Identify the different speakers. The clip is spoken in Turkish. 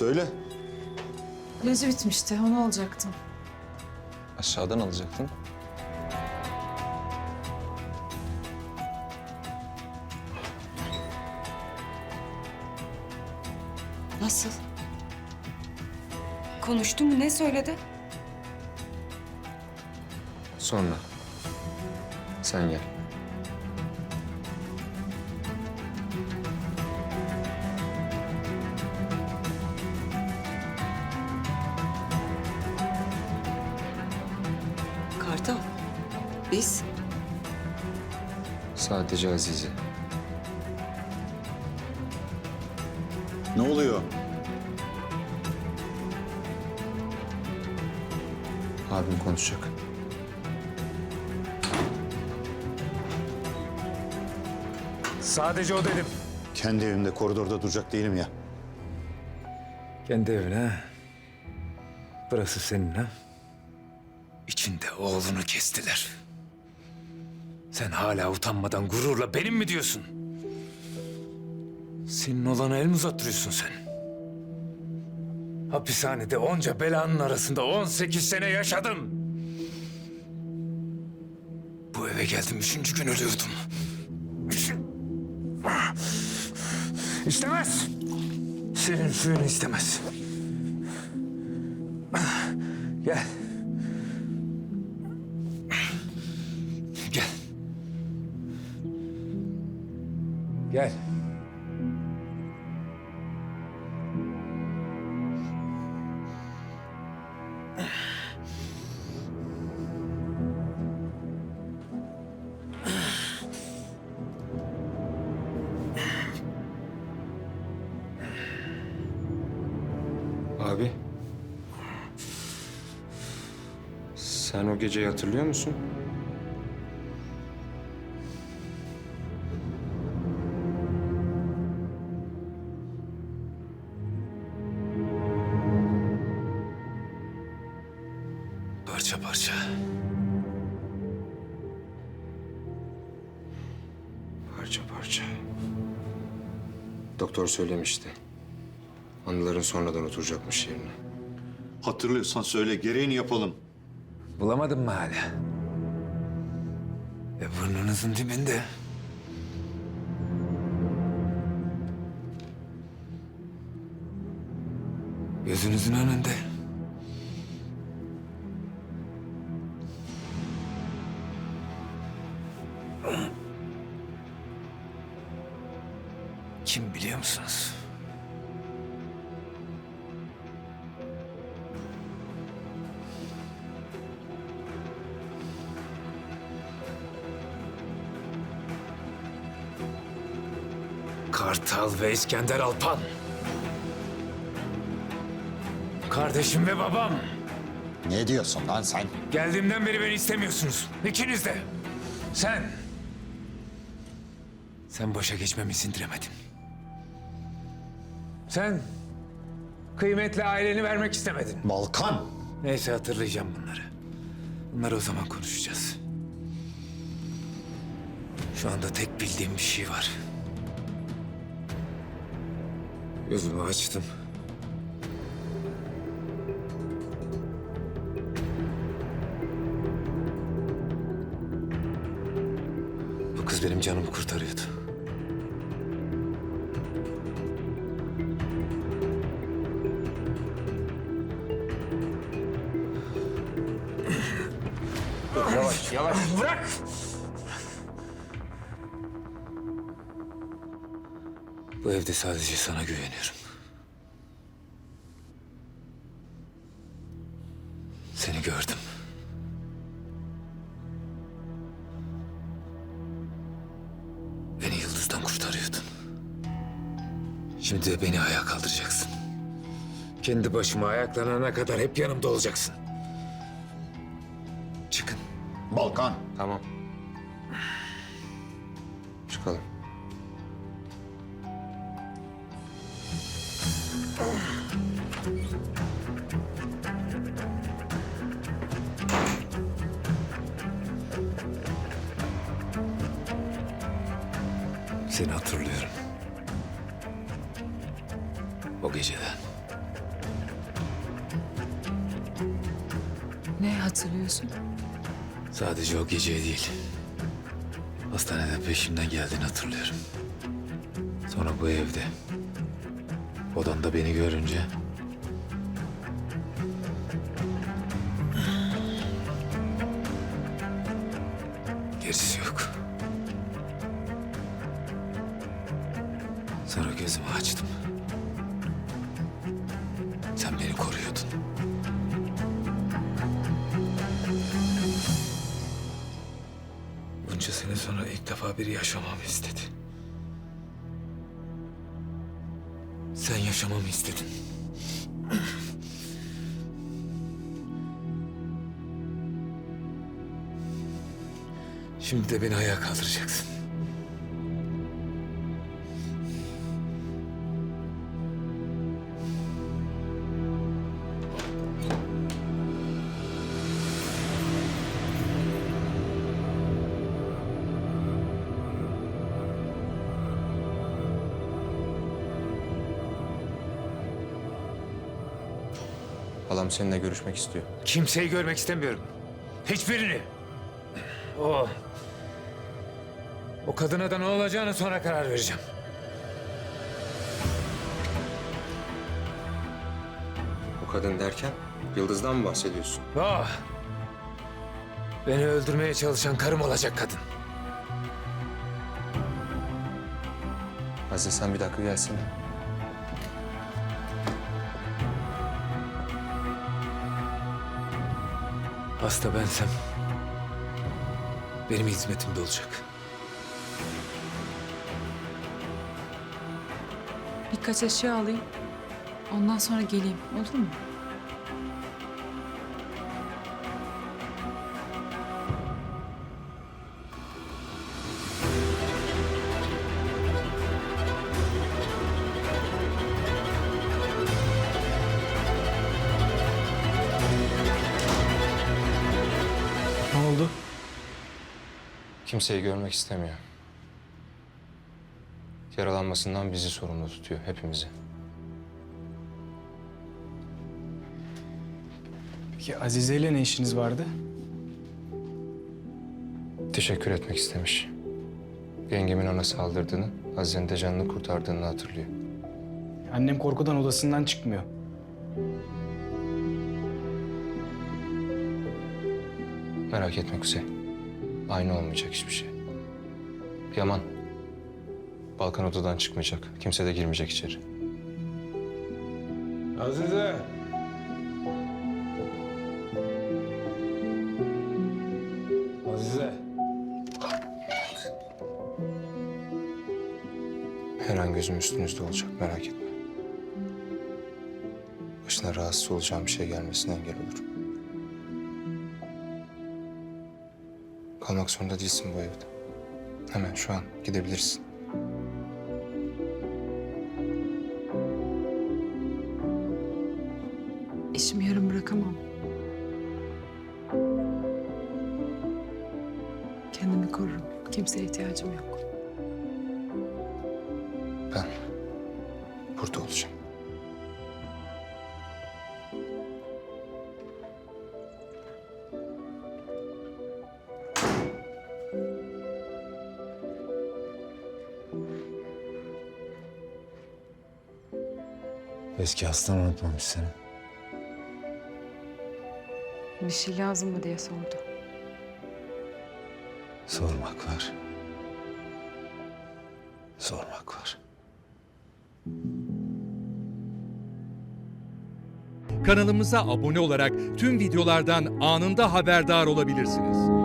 Speaker 1: Söyle.
Speaker 2: İlacı bitmişti. Onu alacaktım.
Speaker 3: Aşağıdan alacaktın.
Speaker 4: Nasıl? Konuştu mu? Ne söyledi?
Speaker 3: Sonra. Sen gel.
Speaker 4: Biz?
Speaker 3: Sadece Azize.
Speaker 1: Ne oluyor?
Speaker 3: Abim konuşacak.
Speaker 5: Sadece o dedim.
Speaker 1: Kendi evimde koridorda duracak değilim ya.
Speaker 5: Kendi evine. Burası senin ha? İçinde oğlunu kestiler. Sen hala utanmadan gururla benim mi diyorsun? Senin olana el mi uzattırıyorsun sen? Hapishanede onca belanın arasında 18 sene yaşadım. Bu eve geldim üçüncü gün ölüyordum. İstemez. Senin suyunu istemez. Gel.
Speaker 3: Abi. Sen o geceyi hatırlıyor musun?
Speaker 5: Parça parça.
Speaker 3: Parça parça. Doktor söylemişti. Anıların sonradan oturacakmış yerine.
Speaker 1: Hatırlıyorsan söyle gereğini yapalım.
Speaker 5: Bulamadın mı hala? E burnunuzun dibinde. Gözünüzün önünde. Kim biliyor musunuz? Kartal ve İskender Alpan. Kardeşim ve babam.
Speaker 1: Ne diyorsun lan sen?
Speaker 5: Geldiğimden beri beni istemiyorsunuz. İkiniz de. Sen. Sen boşa geçmemi sindiremedin. Sen. Kıymetli aileni vermek istemedin.
Speaker 1: Balkan!
Speaker 5: Neyse hatırlayacağım bunları. Bunları o zaman konuşacağız. Şu anda tek bildiğim bir şey var. Gözümü açtım. Bu kız benim canımı kurtarıyordu. Bu evde sadece sana güveniyorum. Seni gördüm. Beni Yıldız'dan kurtarıyordun. Şimdi de beni ayağa kaldıracaksın. Kendi başıma ayaklanana kadar hep yanımda olacaksın. Çıkın.
Speaker 1: Balkan!
Speaker 3: Tamam.
Speaker 5: Seni hatırlıyorum. O geceden.
Speaker 2: Ne hatırlıyorsun?
Speaker 5: Sadece o gece değil. Hastanede peşimden geldiğini hatırlıyorum. Sonra bu evde Odanda beni görünce... Gerisi yok. Sonra gözümü açtım. Sen beni koruyordun. Bunca sene sonra ilk defa biri yaşamamı istedi. Sen yaşamamı istedin. Şimdi de beni ayağa kaldıracaksın.
Speaker 3: Halam seninle görüşmek istiyor.
Speaker 5: Kimseyi görmek istemiyorum. Hiçbirini. O... O kadına da ne olacağını sonra karar vereceğim.
Speaker 3: O kadın derken Yıldız'dan mı bahsediyorsun?
Speaker 5: O... Beni öldürmeye çalışan karım olacak kadın.
Speaker 3: Azize sen bir dakika gelsene.
Speaker 5: Hasta bensem... Benim hizmetimde olacak.
Speaker 2: Birkaç eşya alayım. Ondan sonra geleyim. Olur mu?
Speaker 3: Kimseyi görmek istemiyor. Yaralanmasından bizi sorumlu tutuyor, hepimizi.
Speaker 6: Peki Azize ile ne işiniz vardı?
Speaker 3: Teşekkür etmek istemiş. Yengemin ona saldırdığını, Azize'nin de canını kurtardığını hatırlıyor.
Speaker 6: Annem korkudan odasından çıkmıyor.
Speaker 3: Merak etme Kuzey. Aynı olmayacak hiçbir şey. Yaman. Balkan odadan çıkmayacak. Kimse de girmeyecek içeri.
Speaker 5: Azize! Azize!
Speaker 3: Her an gözüm üstünüzde olacak merak etme. Başına rahatsız olacağım bir şey gelmesine engel olurum. Kalmak zorunda değilsin bu evde. Hemen şu an gidebilirsin.
Speaker 2: İşimi yarım bırakamam. Kendimi korurum. Kimseye ihtiyacım yok.
Speaker 3: Ben burada olacağım.
Speaker 7: Eski hastan unutmamış seni.
Speaker 2: Bir şey lazım mı diye sordu.
Speaker 7: Sormak var. Sormak var.
Speaker 8: Kanalımıza abone olarak tüm videolardan anında haberdar olabilirsiniz.